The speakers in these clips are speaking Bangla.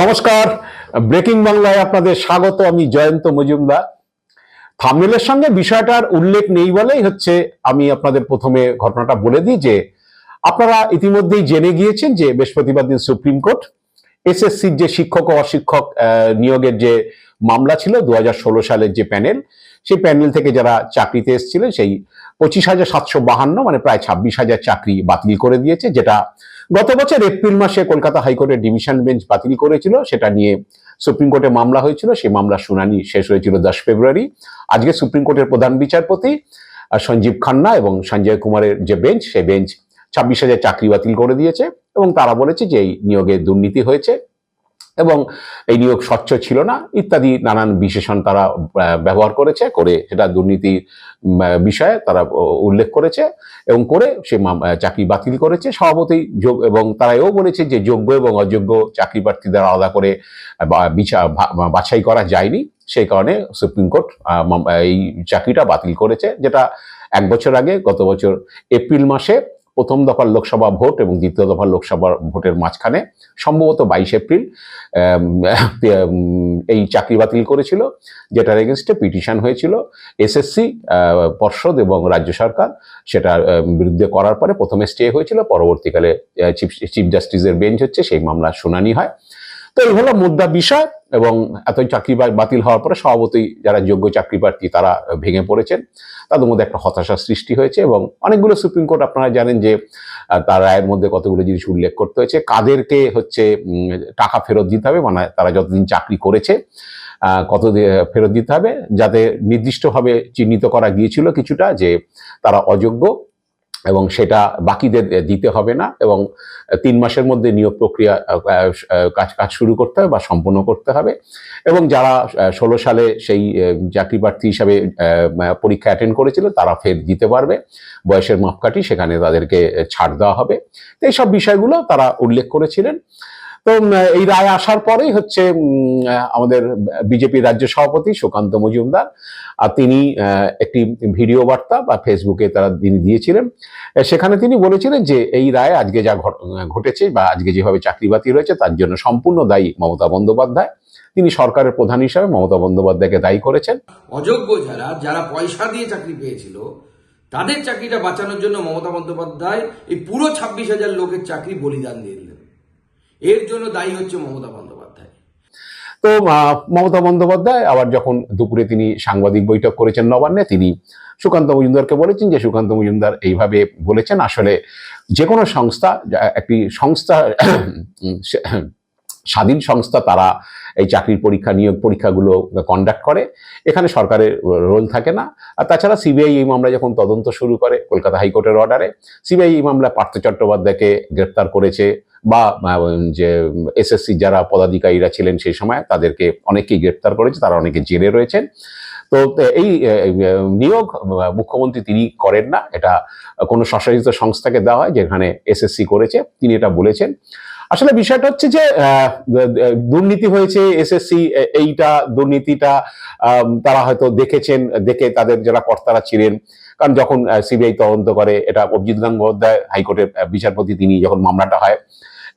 নমস্কার। ব্রেকিং বাংলায় আপনাদের স্বাগত, আমি জয়ন্ত মজুমদার। থামনেলের সঙ্গে বিষয়টার উল্লেখ নেই বলেই হচ্ছে, আমি আপনাদের প্রথমে ঘটনাটা বলে দিই যে, আপনারা ইতিমধ্যেই জেনে গিয়েছেন যে বৃহস্পতিবার দিন সুপ্রিম কোর্ট এসএসসির যে শিক্ষক ও অশিক্ষক নিয়োগের যে মামলা ছিল দু হাজার ষোলো সালের যে প্যানেল, সেই প্যানেল থেকে যারা চাকরিতে এসেছিলেন, সেই পঁচিশ হাজার সাতশো বাহান্ন মানে প্রায় ছাব্বিশ হাজার চাকরি বাতিল করে দিয়েছে, যেটা গত বছর এপ্রিল মাসে কলকাতা হাইকোর্টের ডিভিশন বেঞ্চ বাতিল করেছিল, সেটা নিয়ে সুপ্রিম কোর্টে মামলা হয়েছিল, সেই মামলা শুনানি শেষ হয়েছিল দশ ফেব্রুয়ারি। আজকে সুপ্রিম কোর্টের প্রধান বিচারপতি সঞ্জীব খান্না এবং সঞ্জয় কুমারের যে বেঞ্চ, সেই বেঞ্চ ছাব্বিশ হাজার চাকরি বাতিল করে দিয়েছে এবং তারা বলেছে যে এই নিয়োগে দুর্নীতি হয়েছে। এবং এই নিয়োগ স্বচ্ছ ছিল না, ইত্যাদি নানান বিশেষণ তারা ব্যবহার করেছে, করে সেটা দুর্নীতি বিষয়ে তারা উল্লেখ করেছে এবং করে সে চাকরি বাতিল করেছে। সভাপতি এবং তারা এও বলেছে যে যোগ্য এবং অযোগ্য চাকরি প্রার্থীদের আলাদা করে বাছাই করা যায়নি। সেই কারণে সুপ্রিম কোর্ট এই চাকরিটা বাতিল করেছে, যেটা এক বছর আগে, গত বছর এপ্রিল মাসে প্রথম দফার লোকসভা ভোট এবং দ্বিতীয় দফার লোকসভা ভোটের মাঝখানে, সম্ভবত বাইশ এপ্রিল এই চাকরি বাতিল করেছিল, যেটার এগেনস্টে পিটিশন হয়েছিল এসএসসি পর্ষদ এবং রাজ্য সরকার সেটার বিরুদ্ধে করার পরে প্রথমে স্টে হয়েছিল, পরবর্তীকালে চিফ চিফ জাস্টিসের বেঞ্চ হচ্ছে, সেই মামলার শুনানি হয়। তো এই হলো মুদ্রা বিষয়। এবং এত চাকরি বাতিল হওয়ার পরে স্বভাবতই যারা যোগ্য চাকরি প্রার্থী তারা ভেঙে পড়েছেন। তাদের মধ্যে একটা হতাশার সৃষ্টি হয়েছে এবং অনেকগুলো সুপ্রিম কোর্ট আপনারা জানেন যে তার রায়ের মধ্যে কতগুলো জিনিস উল্লেখ করতে হয়েছে। কাদেরকে হচ্ছে টাকা ফেরত দিতে হবে? মানে তারা যতদিন চাকরি করেছে কত ফেরত দিতে হবে? যাতে নির্দিষ্টভাবে চিহ্নিত করা গিয়েছিল কিছুটা যে, তারা অযোগ্য। এবং সেটা বাকিদের দিতে হবে না এবং তিন মাসের মধ্যে নিয়োগ প্রক্রিয়া কাজ কাজ শুরু করতে হবে বা সম্পূর্ণ করতে হবে। এবং যারা ষোলো সালে সেই চাকরি প্রার্থী হিসাবে পরীক্ষা অ্যাটেন্ড করেছিল, তারা ফের দিতে পারবে। বয়সের মাপকাঠি সেখানে তাদেরকে ছাড় দেওয়া হবে। তো এইসব বিষয়গুলো তারা উল্লেখ করেছিলেন। তো এই রায় আসার পরেই হচ্ছে আমাদের বিজেপি রাজ্য সভাপতি সুকান্ত মজুমদার, আর তিনি একটি ভিডিও বার্তা বা ফেসবুকে তারা তিনি দিয়েছিলেন। সেখানে তিনি বলেছিলেন যে, এই রায় আজকে যা ঘটেছে বা আজকে যেভাবে চাকরি বাতিল হয়েছে তার জন্য সম্পূর্ণ দায়ী মমতা বন্দ্যোপাধ্যায়। তিনি সরকারের প্রধান হিসাবে মমতা বন্দ্যোপাধ্যায়কে দায়ী করেছেন। অযোগ্য যারা যারা পয়সা দিয়ে চাকরি পেয়েছিল, তাদের চাকরিটা বাঁচানোর জন্য মমতা বন্দ্যোপাধ্যায় এই পুরো ছাব্বিশ হাজার লোকের চাকরি বলিদান দিয়ে দিলেন। এর জন্য দায়ী হচ্ছে মমতা বন্দ্যোপাধ্যায়। তো মমতা বন্দ্যোপাধ্যায় আবার যখন দুপুরে তিনি সাংবাদিক বৈঠক করেছেন নবান্নে, তিনি সুকান্ত মজুমদারকে বলেছেন যে, সুকান্ত মজুমদার এইভাবে বলেছেন, আসলে যে কোনো সংস্থা একটি সংস্থা স্বাধীন সংস্থা, তারা এই চাকরির পরীক্ষা নিয়োগ পরীক্ষাগুলো কন্ডাক্ট করে। এখানে সরকারের রোল থাকে না। আর তাছাড়া সিবিআই এই মামলা যখন তদন্ত শুরু করে কলকাতা হাইকোর্টের অর্ডারে সিবিআই এই মামলা পার্থ চট্টোপাধ্যায়কে গ্রেপ্তার করেছে বা যে এসএসসি যারা পদাধিকারীরা ছিলেন সেই সময় তাদেরকে অনেকেই গ্রেপ্তার করেছে, তারা অনেকে জেলে রয়েছেন। তো এই নিয়োগ মুখ্যমন্ত্রী তিনি করেন না। এটা কোনো স্বশাসিত সংস্থাকে দেওয়া হয় যেখানে এসএসসি করেছে। তিনি এটা বলেছেন। আসলে বিষয়টা হচ্ছে যে দুর্নীতি হয়েছে এসএসসি এইটা দুর্নীতিটা তারা হয়তো দেখেছেন, দেখে তাদের যারা কর্তারা ছিলেন। কারণ যখন সিবিআই তদন্ত করে, এটা অভিজিৎ গঙ্গোপাধ্যায় হাইকোর্টের বিচারপতি, তিনি যখন মামলাটা হয়,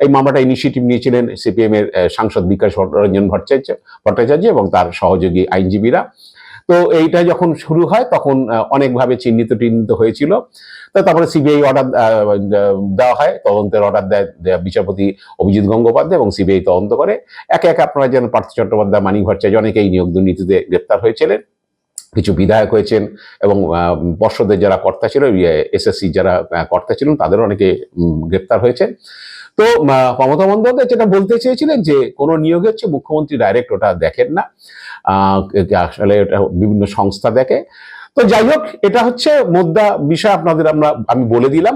এই মামলাটা ইনিশিয়েটিভ নিয়েছিলেন সিপিএম এর সাংসদ বিকাশ রঞ্জন ভট্টাচার্য ভট্টাচার্য এবং তার সহযোগী আইনজীবীরা। তো এইটা যখন শুরু হয়, তখন অনেকভাবে চিহ্নিত টিহ্নিত হয়েছিল। তারপরে সিবিআই অর্ডার দেওয়া হয়, তদন্তের অর্ডার দেয় বিচারপতি অভিজিৎ গঙ্গোপাধ্যায় এবং সিবিআই তদন্ত করে। একে একে আপনারা যেন পার্থ চট্টোপাধ্যায়, মানিক ভট্টাচার্য অনেকেই নিয়োগ দুর্নীতিতে গ্রেপ্তার হয়েছিলেন। কিছু বিধায়ক হয়েছেন এবং পর্ষদের যারা কর্তা ছিল এসএসসি যারা কর্তা ছিলেন, তাদেরও অনেকে গ্রেপ্তার হয়েছেন। তো মমতা বন্দ্যোপাধ্যায় যেটা বলতে চেয়েছিলেন যে, কোনো নিয়োগে হচ্ছে মুখ্যমন্ত্রী ডাইরেক্ট ওটা দেখেন না। আসলে বিভিন্ন সংস্থা দেখে। তো যাই হোক এটা হচ্ছে মুদ্রা বিষয় আপনাদের আমরা, আমি বলে দিলাম।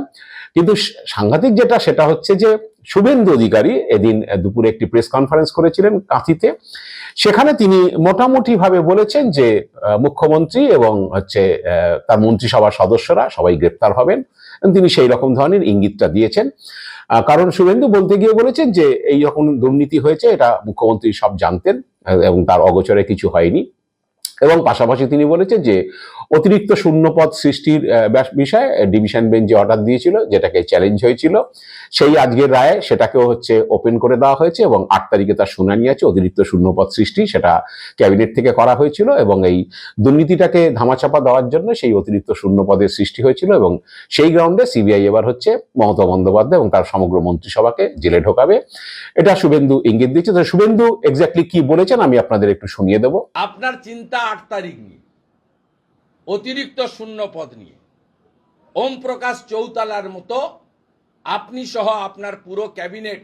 কিন্তু সাংঘাতিক যেটা, সেটা হচ্ছে যে শুভেন্দু অধিকারী এদিন দুপুরে একটি প্রেস কনফারেন্স করেছিলেন কাঁথিতে। সেখানে তিনি মোটামুটি ভাবে বলেছেন যে মুখ্যমন্ত্রী এবং হচ্ছে তার মন্ত্রিসভার সদস্যরা সবাই গ্রেপ্তার হবেন। তিনি সেই রকম ধরনের ইঙ্গিতটা দিয়েছেন। কারণ শুভেন্দু বলতে গিয়ে বলেছেন যে, এই রকম দুর্নীতি হয়েছে, এটা মুখ্যমন্ত্রী সব জানতেন এবং তার অগোচরে কিছু হয়নি। এবং পাশাপাশি তিনি বলেছেন যে অতিরিক্ত শূন্যপদ সৃষ্টির বিষয়ে, ডিভিশন বেঞ্চে অর্ডার দিয়েছিল, যেটাকে চ্যালেঞ্জ হয়েছিল। সেই আজকের রায়ে সেটাকেও হচ্ছে ওপেন করে দেওয়া হয়েছে এবং আট তারিখে তার শুনানি আছে, অতিরিক্ত শূন্যপদ সৃষ্টি সেটা ক্যাবিনেট থেকে করা হয়েছিল এবং এই দুর্নীতিটাকে ধামাচাপা দেওয়ার জন্য সেই অতিরিক্ত শূন্যপদের সৃষ্টি হয়েছিল এবং সেই গ্রাউন্ডে সিবিআই এবার হচ্ছে মমতা বন্দ্যোপাধ্যায় এবং তার সমগ্র মন্ত্রিসভাকে জেলে ঢোকাবে। এটা শুভেন্দু ইঙ্গিত দিচ্ছে। তো শুভেন্দু এক্স্যাক্টলি কি বলেছেন আমি আপনাদের একটু শুনিয়ে দেবো। আপনার চিন্তা আট তারিখ নিয়ে। অতিরিক্ত শূন্য পদ নিয়ে। ওম প্রকাশ চৌতালার মতো আপনি সহ আপনার পুরো ক্যাবিনেট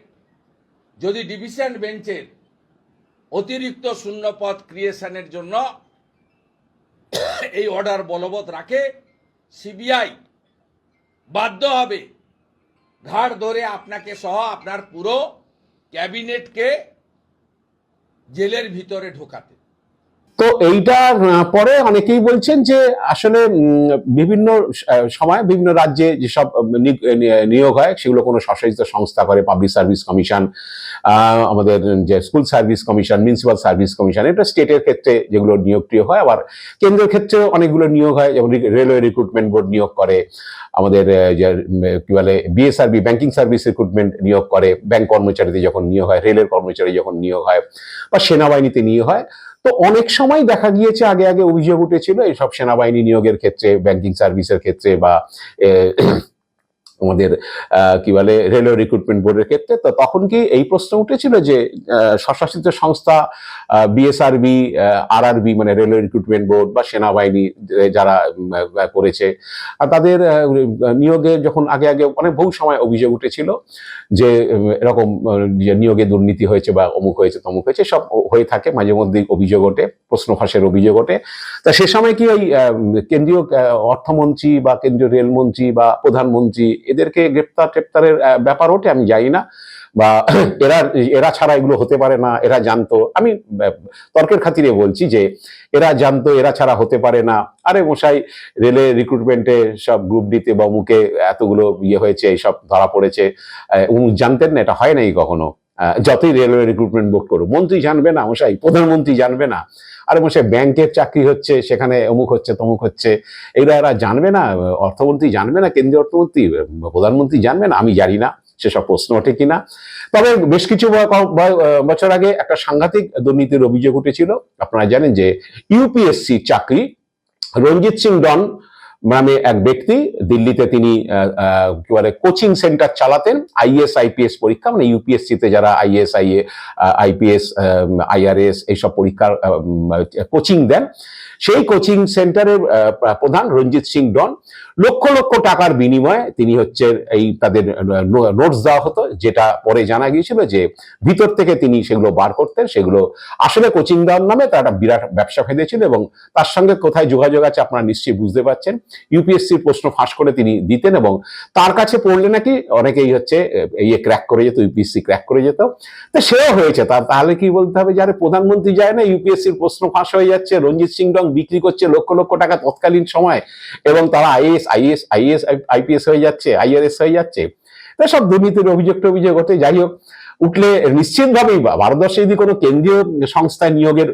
যদি ডিভিশন বেঞ্চের অতিরিক্ত শূন্য পদ ক্রিয়েশনের জন্য এই অর্ডার বলবৎ রাখে, সিবিআই বাধ্য হবে ঘাড় ধরে আপনাকে সহ আপনার পুরো ক্যাবিনেটকে জেলের ভিতরে ঢোকাতে। তো এইটার পরে অনেকেই বলছেন যে আসলে বিভিন্ন সময় বিভিন্ন রাজ্যে যেসব নিয়োগ হয়, সেগুলো কোনো স্বশাসিত সংস্থা করে পাবলিক সার্ভিস কমিশন আমাদের যে school service commission municipal service commission এটা স্টেটের ক্ষেত্রে যেগুলো নিয়োগ টিয়োগ হয়, আবার কেন্দ্রের ক্ষেত্রে অনেকগুলো নিয়োগ হয়, যেমন রেলওয়ে রিক্রুটমেন্ট বোর্ড নিয়োগ করে, আমাদের যে কি বলে বিএসআরবি ব্যাংকিং সার্ভিস রিক্রুটমেন্ট নিয়োগ করে ব্যাংক কর্মচারীতে যখন নিয়োগ হয় রেলের কর্মচারী যখন নিয়োগ হয়, বা সেনাবাহিনীতে নিয়োগ হয় তো অনেক সময় দেখা গিয়েছে, আগে আগে অভিযোগ উঠেছিল এইসব সেনাবাহিনী নিয়োগের ক্ষেত্রে ব্যাংকিং সার্ভিসের ক্ষেত্রে বা এ, আমাদের কি বলে রেলওয়ে রিক্রুটমেন্ট বোর্ডের ক্ষেত্রে তো তখন কি এই প্রশ্ন উঠেছিল যে স্বশাসিত সংস্থা বিএসআরবি আরআরবি মানে রেলওয়ে রিক্রুটমেন্ট বোর্ড বা সেনাবাহিনী যারা করেছে আর তাদের নিয়োগে যখন আগে আগে অনেক বহু সময় অভিযোগ উঠেছিল যে এরকম নিয়োগে দুর্নীতি হয়েছে বা অমুক হয়েছে তমুক হয়েছে সব হয়ে থাকে মাঝে মধ্যে অভিযোগ ওঠে প্রশ্ন ফাঁসের অভিযোগ ওঠে। তা সে সময় কি ওই কেন্দ্রীয় অর্থমন্ত্রী বা কেন্দ্রীয় রেলমন্ত্রী বা প্রধানমন্ত্রী এদেরকে গ্রেপ্তার, টেপ্তারের ব্যাপার ওঠে, আমি জানি না। বা এরা এরা ছাড়া এগুলো হতে পারে না, এরা জানতো। আমি তর্কের খাতিরে বলছি যে এরা জানতো, এরা ছাড়া হতে পারে না। আরে মশাই, রেলে রিক্রুটমেন্টে সব গ্রুপ ডিতে বা মুখে এতগুলো ইয়ে হয়েছে, এইসব ধরা পড়েছে। উনি জানতেন না, এটা হয় নাই কখনো। যতই রেলওয়ে রিক্রুটমেন্ট বুক করো মন্ত্রী জানবে না মশাই, প্রধানমন্ত্রী জানবে না। আরে মশাই ব্যাংকের চাকরি হচ্ছে, সেখানে অমুক হচ্ছে, তমুক হচ্ছে, এরা এরা জানবে না, অর্থমন্ত্রী জানবে না, কেন্দ্রীয় অর্থমন্ত্রী, প্রধানমন্ত্রী জানবে না, আমি জানি না, সেসব প্রশ্ন ওঠে কিনা তবে বেশ কিছু বছর আগে একটা সাংঘাতিক দুর্নীতির অভিযোগ উঠেছিল। আপনারা জানেন যে ইউপিএসসি চাকরি, রঞ্জিত সিং ডন নামে এক ব্যক্তি দিল্লিতে তিনি কি বলে কোচিং সেন্টার চালাতেন আইএস আইপিএস পরীক্ষা মানে ইউপিএসসিতে যারা আইএস আইএ আইপিএস আইআরএস এইসব পরীক্ষার কোচিং দেন। সেই কোচিং সেন্টারের প্রধান রঞ্জিত সিং ডন লক্ষ লক্ষ টাকার বিনিময়ে তিনি হচ্ছে এই তাদের নোটস দেওয়া হতো, যেটা পরে জানা গিয়েছিল যে ভিতর থেকে তিনি সেগুলো বার করতেন, সেগুলো আসলে কোচিং দেওয়ার নামে তার একটা বিরাট ব্যবসা ফেলেছিল এবং তার সঙ্গে কোথায় যোগাযোগ আছে আপনারা নিশ্চয়ই বুঝতে পারছেন। ইউপিএসসির প্রশ্ন ফাঁস করে তিনি দিতেন এবং তার কাছে পড়লে নাকি অনেকেই হচ্ছে ইয়ে ক্র্যাক করে যেত ইউপিএসসি ক্র্যাক করে যেত। তো সেও হয়েছে তার তাহলে কি বলতে হবে যারা প্রধানমন্ত্রী যায় না ইউপিএসসির প্রশ্ন ফাঁস হয়ে যাচ্ছে, রঞ্জিত সিং রং বিক্রি করছে লক্ষ লক্ষ টাকা তৎকালীন সময় এবং তারা IAS IAS IAS IAS IPS হয়ে যাচ্ছে আইআরএস হয়ে যাচ্ছে। তো সব দুর্নীতির অভিযোগ অভিযোগ ওঠে। যাই হোক উঠলে নিশ্চিতভাবেই ভারতবর্ষে যদি কোনো কেন্দ্রীয় সংস্থায় নিয়োগের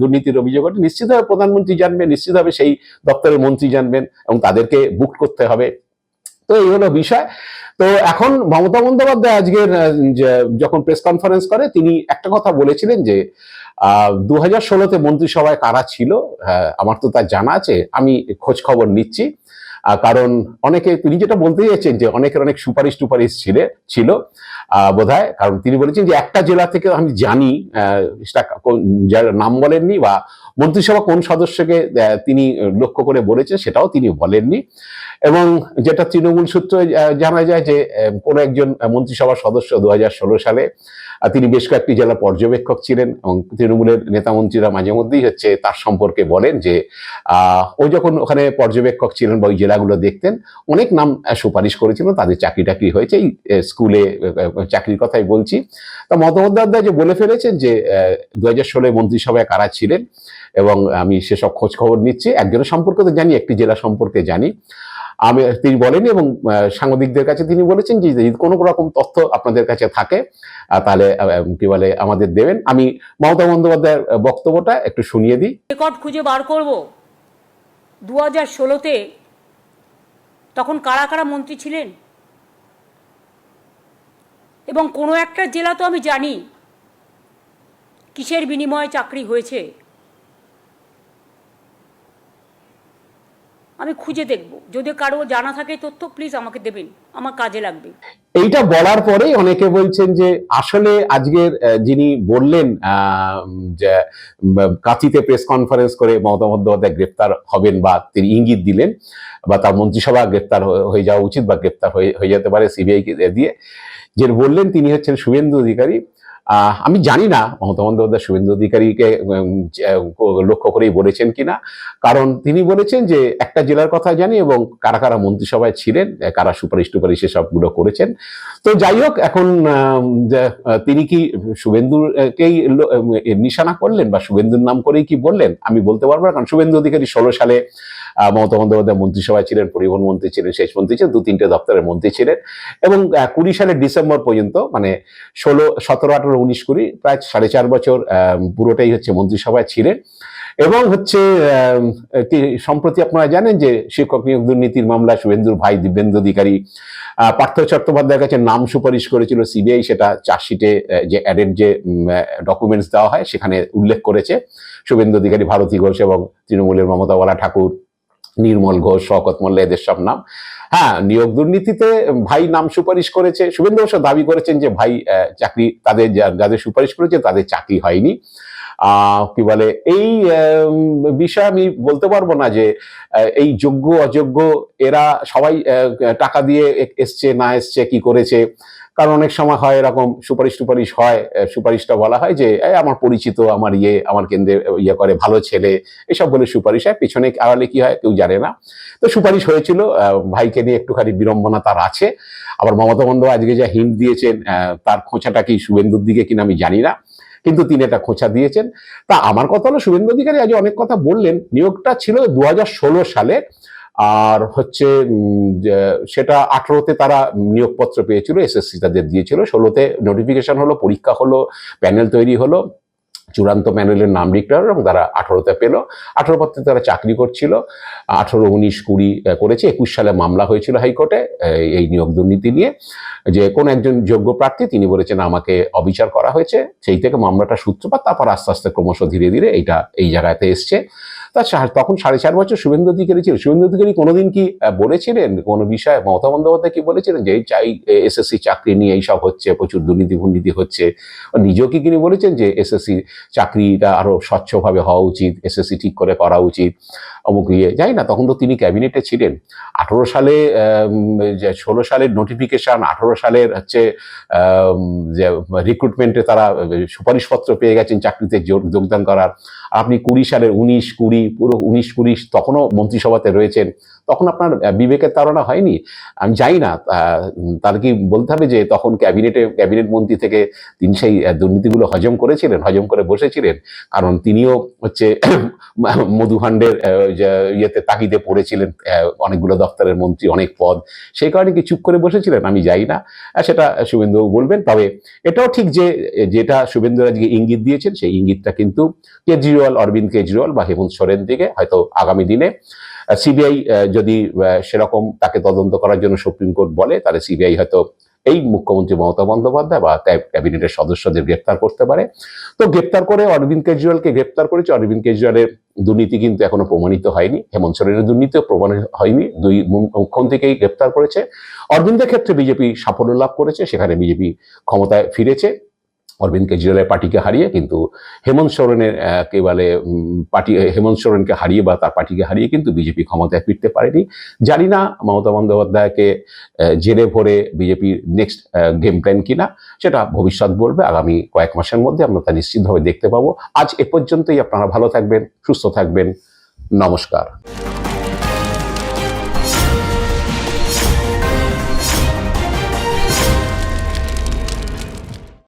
দুর্নীতির অভিযোগ ওঠে নিশ্চিতভাবে প্রধানমন্ত্রী জানবেন নিশ্চিতভাবে সেই দপ্তরের মন্ত্রী জানবেন এবং তাদেরকে বুক করতে হবে। তো এই হলো বিষয়। তো এখন মমতা বন্দ্যোপাধ্যায় আজকের যখন প্রেস কনফারেন্স করে তিনি একটা কথা বলেছিলেন যে আহ দু মন্ত্রিসভায় কারা ছিল আহ, আমার তো তা জানা আছে আমি খোঁজ খবর নিচ্ছি। কারণ অনেকে তিনি যেটা বলতে চাইছেন যে অনেকের অনেক সুপারিশ টুপারিশ ছিল ছিল। বোধ কারণ তিনি বলেছেন যে একটা জেলা থেকে আমি জানি সেটা যার নাম বলেননি বা মন্ত্রিসভা কোন সদস্যকে তিনি লক্ষ্য করে বলেছেন সেটাও তিনি বলেননি। এবং যেটা তৃণমূল সূত্রে জানা যায় যে কোনো একজন মন্ত্রিসভার সদস্য দু হাজার ষোলো সালে তিনি বেশ কয়েকটি জেলা পর্যবেক্ষক ছিলেন এবং তৃণমূলের নেতা মন্ত্রীরা মাঝে মধ্যেই হচ্ছে তার সম্পর্কে বলেন যে আহ, ও যখন ওখানে পর্যবেক্ষক ছিলেন বা ওই জেলাগুলো দেখতেন অনেক নাম সুপারিশ করেছিল তাদের চাকরি টাকরি হয়েছে। এই স্কুলে চাকরির কথাই বলছি। তা মমতা বন্দ্যোপাধ্যায় যে বলে ফেলেছেন যে দু হাজার ষোলোয় মন্ত্রিসভায় কারা ছিলেন এবং আমি সেসব খোঁজ খবর নিচ্ছি, একজনের সম্পর্কে তো জানি, একটি জেলা সম্পর্কে জানি। আমি, তিনি বলেনি এবং সাংবাদিকদের কাছে তিনি বলেছেন যে, যদি কোনো রকম তথ্য আপনাদের কাছে থাকে তাহলে কি বলে, আমাদের দেবেন। আমি মমতা বন্দ্যোপাধ্যায়ের বক্তব্যটা একটু শুনিয়ে দিই। রেকর্ড খুঁজে বার করব। দু হাজার ষোলোতে তখন কারা কারা মন্ত্রী ছিলেন? এবং কোনো একটা জেলা তো আমি জানি কিসের বিনিময়ে চাকরি হয়েছে। আমি খুঁজে দেখব। যদি কারও জানা থাকে তথ্য প্লিজ আমাকে দেবেন। আমার কাজে লাগবে। এইটা বলার পরেই অনেকে বলছেন যে আসলে আজকের যিনি বললেন যে কাঁথিতে প্রেস কনফারেন্স করে মমতা বন্দ্যোপাধ্যায় গ্রেপ্তার হবেন বা তিনি ইঙ্গিত দিলেন বা তার মন্ত্রিসভা গ্রেপ্তার হয়ে- যাওয়া উচিত বা গ্রেপ্তার হয়ে হয়ে যেতে পারে সিবিআই দিয়ে। যে বললেন তিনি হচ্ছেন শুভেন্দু অধিকারী। আমি জানি না মমতা বন্দ্যোপাধ্যায় শুভেন্দু অধিকারীকে লক্ষ্য করেই বলেছেন কিনা। কারণ তিনি বলেছেন যে, একটা জেলার কথা জানি এবং কারা কারা মন্ত্রিসভায় ছিলেন, কারা সুপারিশ টুপারিশ সবগুলো করেছেন। তো যাই হোক, এখন তিনি কি শুভেন্দুকেই নিশানা করলেন বা শুভেন্দুর নাম করেই কি বললেন? আমি বলতে পারব না, কারণ শুভেন্দু অধিকারী ষোলো সালে মমতা বন্দ্যোপাধ্যায় মন্ত্রিসভায় ছিলেন, পরিবহন মন্ত্রী ছিলেন শেষ মন্ত্রী ছিলেন দু তিনটে দপ্তরের মন্ত্রী ছিলেন। এবং কুড়ি সালের ডিসেম্বর পর্যন্ত মানে ষোলো, সতেরো, আঠারো, উনিশ, কুড়ি, প্রায় সাড়ে চার বছর পুরোটাই হচ্ছে মন্ত্রিসভায় ছিলেন। এবং হচ্ছে সম্প্রতি আপনারা জানেন যে শিক্ষক নিয়োগ দুর্নীতির মামলা শুভেন্দুর ভাই দিব্যেন্দু অধিকারী পার্থ চট্টোপাধ্যায়ের কাছে নাম সুপারিশ করেছিল সিবিআই, সেটা চার্জশিটে যে অ্যাডেড যে ডকুমেন্টস দেওয়া হয়, সেখানে উল্লেখ করেছে। শুভেন্দু অধিকারী ভারতী ঘোষ এবং তৃণমূলের মমতাওয়ালা ঠাকুর নির্মল ঘোষ, শওকত মোল্লা, এদের সব নাম। হ্যাঁ নিয়োগ দুর্নীতিতে ভাই নাম সুপারিশ করেছে। শুভেন্দু বসু দাবি করেছেন যে ভাই চাকরি তাদের যাদের সুপারিশ করেছে তাদের চাকরি হয়নি। কি বলে, এই বিষয়ে আমি বলতে পারব না যে এই যোগ্য, অযোগ্য এরা সবাই টাকা দিয়ে এসছে, না এসছে, কি করেছে। কারণ অনেক সময় হয় এরকম সুপারিশ টুপারিশ হয় সুপারিশটা বলা হয় যে আমার পরিচিত, আমার ইয়ে আমার কেন্দ্রে ইয়ে করে, ভালো ছেলে। এসব বলে সুপারিশ হয়। পিছনে আড়ালে কি হয়? কেউ জানে না। তো সুপারিশ হয়েছিল ভাইকে নিয়ে একটুখানি বিড়ম্বনা তার আছে। আবার মমতা বন্দ্যোপাধ্যায় আজকে যা হিন্ট দিয়েছেন তার খোঁচাটা কি শুভেন্দুর দিকে কিনা আমি জানি না। কিন্তু তিনি এটা খোঁচা দিয়েছেন। তা আমার কথা হলো, শুভেন্দু অধিকারী আজ অনেক কথা বললেন। নিয়োগটা ছিল দু হাজার ষোলো সালে। আর হচ্ছে সেটা আঠারোতে তারা নিয়োগপত্র পেয়েছিল, এসএসসি তাদের দিয়েছিল, ষোলোতে নোটিফিকেশন হলো, পরীক্ষা হলো প্যানেল তৈরি হলো, চূড়ান্ত প্যানেলের নাম ডিক্লেয়ার এবং তারা আঠারোতে পেল। আঠারো পত্রে তারা চাকরি করছিল, আঠারো, উনিশ, কুড়ি করেছে। একুশ সালে মামলা হয়েছিল হাইকোর্টে এই নিয়োগ দুর্নীতি নিয়ে। যে কোন একজন যোগ্য প্রার্থী, তিনি বলেছেন, আমাকে অবিচার করা হয়েছে। সেই থেকে মামলাটা সূত্রপাত, তারপর আস্তে আস্তে ক্রমশ ধীরে ধীরে এইটা, এই জায়গাতে এসছে। তা তখন সাড়ে চার বছর শুভেন্দু অধিকারী ছিল। শুভেন্দু অধিকারী কোনোদিন কি বলেছিলেন? কোনো বিষয়ে মমতা বন্দ্যোপাধ্যায় কি বলেছিলেন যে চাই এসএসসি চাকরি নিয়ে এইসব হচ্ছে, প্রচুর দুর্নীতি ফুর্নীতি হচ্ছে নিজেও কি তিনি বলেছেন যে এসএসসি চাকরিটা আরও স্বচ্ছভাবে হওয়া উচিত এসএসসি ঠিক করে করা উচিত অমুক ইয়ে যাই না, তখন তো তিনি ক্যাবিনেটে ছিলেন। আঠারো সালে যে, ষোলো সালের নোটিফিকেশন আঠারো সালের হচ্ছে যে রিক্রুটমেন্টে তারা সুপারিশপত্র পেয়ে গেছেন চাকরিতে যোগ- যোগদান করার। আপনি কুড়ি সালের উনিশ কুড়ি, পুরো উনিশ কুড়ি তখনও মন্ত্রিসভাতে রয়েছেন, তখন আপনার বিবেকের তাড়না হয়নি? আমি জানি না তাহলে কি বলতে হবে যে তখন ক্যাবিনেটে, ক্যাবিনেট মন্ত্রী থেকে তিনি সেই দুর্নীতিগুলো হজম করেছিলেন, হজম করে বসেছিলেন, কারণ তিনিও হচ্ছে মধুভাণ্ডের ইয়েতে তাগিদে পড়েছিলেন অনেকগুলো দপ্তরের মন্ত্রী, অনেক পদ, সেই কারণে কি চুপ করে বসেছিলেন? আমি যাই না সেটা শুভেন্দু বলবেন, তবে এটাও ঠিক যে, যেটা শুভেন্দু আজকে ইঙ্গিত দিয়েছেন, সেই ইঙ্গিতটা কিন্তু কেজরিওয়াল অরবিন্দ কেজরিওয়াল বা হেমন্ত সোরেন থেকে হয়তো আগামী দিনে সিবিআই যদি সেরকম তাকে তদন্ত করার জন্য সুপ্রিম কোর্ট বলে, তাহলে সিবিআই হয়তো এই মুখ্যমন্ত্রী মমতা বন্দ্যোপাধ্যায় বা ক্যাবিনেটের সদস্যদের গ্রেপ্তার করতে পারে। তো গ্রেপ্তার করে অরবিন্দ কেজরিওয়ালকে গ্রেপ্তার করেছে, অরবিন্দ কেজরিওয়ালের দুর্নীতি কিন্তু এখনও প্রমাণিত হয়নি, হেমন্ত সোরেনের দুর্নীতিও প্রমাণিত হয়নি, দুই মুখ্যমন্ত্রীকেই গ্রেপ্তার করেছে। অরবিন্দের ক্ষেত্রে বিজেপি সাফল্য লাভ করেছে, সেখানে বিজেপি ক্ষমতায় ফিরেছে। অরবিন্দ কেজরিওয়ালের পার্টিকে হারিয়ে, কিন্তু হেমন্ত সোরেনের কে বলে পার্টি, হেমন্ত সোরেনকে হারিয়ে বা তার পার্টিকে হারিয়ে কিন্তু বিজেপি ক্ষমতায় ফিরতে পারেনি। জানি না মমতা বন্দ্যোপাধ্যায়কে জেলে ভরে বিজেপির নেক্সট গেম প্ল্যান কিনা, সেটা ভবিষ্যৎ বলবে। আগামী কয়েক মাসের মধ্যে আমরা তা নিশ্চিতভাবে দেখতে পাবো। আজ এ পর্যন্তই, আপনারা ভালো থাকবেন, সুস্থ থাকবেন। নমস্কার।